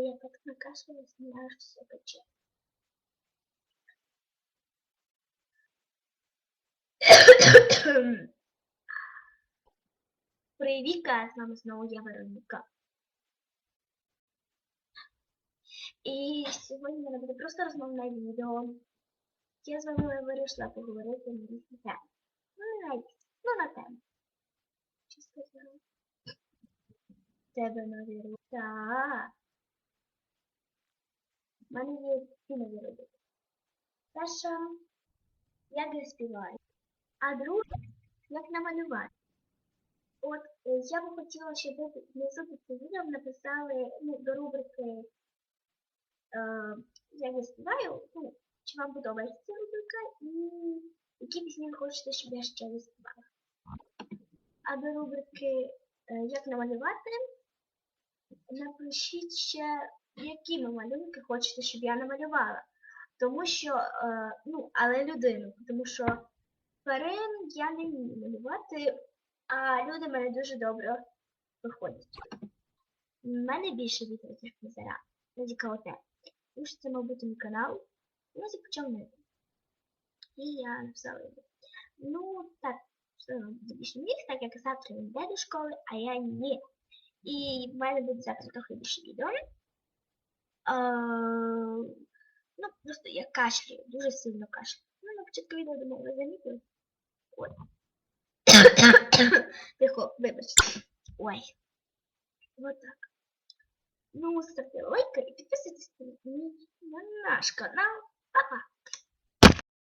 Ой, я так накашлялась, меня аж все пече. Привіка, з вами знову я Вероніка. І сьогодні в мене буде просто розмовне відео. Я з вами вирішила поговорити на різні теми. Ну, не на різні, ну на тему. Що сказала? Тебе нові руки. Так. У мене є дві нові роботи. Перша, як я співаю, а друга, як намалювати. От е, я би хотіла, щоб ви внизу під цим відео написали ну, до рубрики е, як я співаю, ну, чи вам подобається ця рубрика і які пісні ви хочете, щоб я ще заспівала. А до рубрики е, Як намалювати напишіть ще, які ви малюнки хочете, щоб я намалювала. Тому що, е, ну, але людину, тому що тварин я не вмію малювати, а люди мене дуже добре виходять. У мене більше відео ніж. Не оте. Тому що це, мабуть, мій канал. Я почав не. І я написала його. Ну, так, більше міг, так як завтра він йде до школи, а я ні. І в мене буде завтра трохи більше відео. Ну, просто я кашлюю, дуже сильно кашлюю. Ну, на початку відео думаю, ви замітили. Ой. Тихо, вибачте. Ой. Вот так. Ну, ставте лайки і підписуйтесь на наш канал.